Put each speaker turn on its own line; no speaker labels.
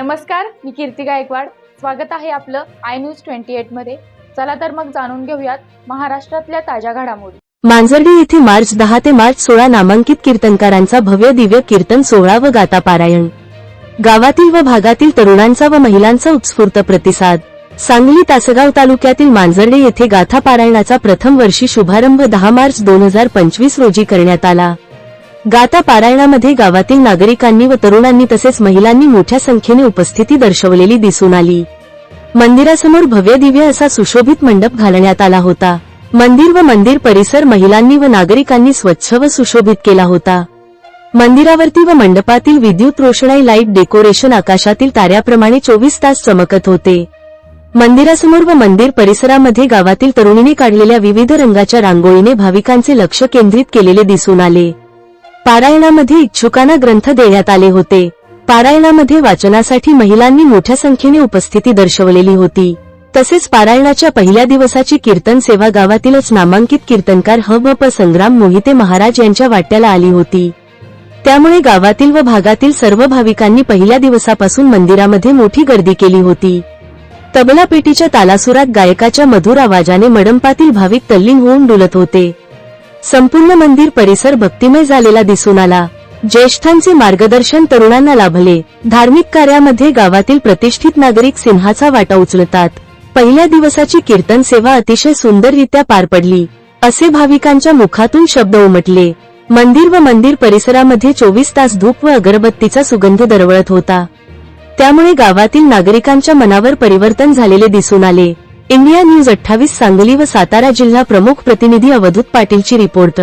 नमस्कार मी कीर्ती गायकवाड. स्वागत आहे आपलं आय न्यूज ट्वेंटी एटमध्ये. चला तर मग जाणून घेऊयात महाराष्ट्रातल्या ताज्या घडामोडी.
मांजर्डी येथे मार्च दहा ते मार्च सोळा नामांकित कीर्तनकारांचा भव्य दिव्य कीर्तन सोहळा व गाता पारायण गावातील व भागातील तरुणांचा व महिलांचा उत्स्फूर्त प्रतिसाद. सांगली तासगाव तालुक्यातील मांजर्डे येथे गाथा पारायणाचा प्रथम वर्षी शुभारंभ दहा मार्च दोन हजार पंचवीस रोजी करण्यात आला. गाता पारायणामध्ये गावातील नागरिकांनी व तरुणांनी तसेच महिलांनी मोठ्या संख्येने उपस्थिती दर्शवलेली दिसून आली. मंदिरासमोर भव्य दिव्य असा सुशोभित मंडप घालण्यात आला होता. मंदिर व मंदिर परिसर महिलांनी व नागरिकांनी स्वच्छ व सुशोभित केला होता. मंदिरावरती व मंडपातील विद्युत रोषणाई लाइट डेकोरेशन आकाशातील ताऱ्याप्रमाणे चोवीस तास चमकत होते. मंदिरासमोर व मंदिर परिसरामध्ये गावातील तरुणीने काढलेल्या विविध रंगाच्या रांगोळीने भाविकांचे लक्ष केंद्रित केलेले दिसून आले. पारायणामध्ये इच्छुकांना ग्रंथ देण्यात आले होते. पारायणामध्ये वाचनासाठी महिलांनी मोठ्या संख्येने उपस्थिती दर्शवलेली होती. तसेच पारायणाच्या पहिल्या दिवसाची कीर्तन सेवा गावातीलच नामांकित कीर्तनकार ह ब प संग्राम मोहिते महाराज यांच्या वाट्याला आली होती. त्यामुळे गावातील व भागातील सर्व भाविकांनी पहिल्या दिवसापासून मंदिरामध्ये मोठी गर्दी केली होती. तबला पेटीच्या तालासुरात गायकाच्या मधुर आवाजाने मडंपातील भाविक तल्लीन होऊन डुलत होते. संपूर्ण मंदिर परिसर भक्तिमय झालेला दिसून आला. ज्येष्ठांचे मार्गदर्शन तरुणांना लाभले. धार्मिक कार्यामध्ये गावातील प्रतिष्ठित नागरिक सिंहाचा वाटा उचलतात. पहिल्या दिवसाची कीर्तन सेवा अतिशय सुंदररित्या पार पडली. असे भाविकांच्या मुखातून शब्द उमटले. मंदिर व मंदिर परिसरामध्ये चोवीस तास धूप व अगरबत्तीचा सुगंध दरवळत होता. त्यामुळे गावातील नागरिकांच्या मनावर परिवर्तन झालेले दिसून आले. इंडिया न्यूज अठ्ठावीस सांगली व सातारा जिल्हा प्रमुख प्रतिनिधी अवधूत पाटीलची रिपोर्ट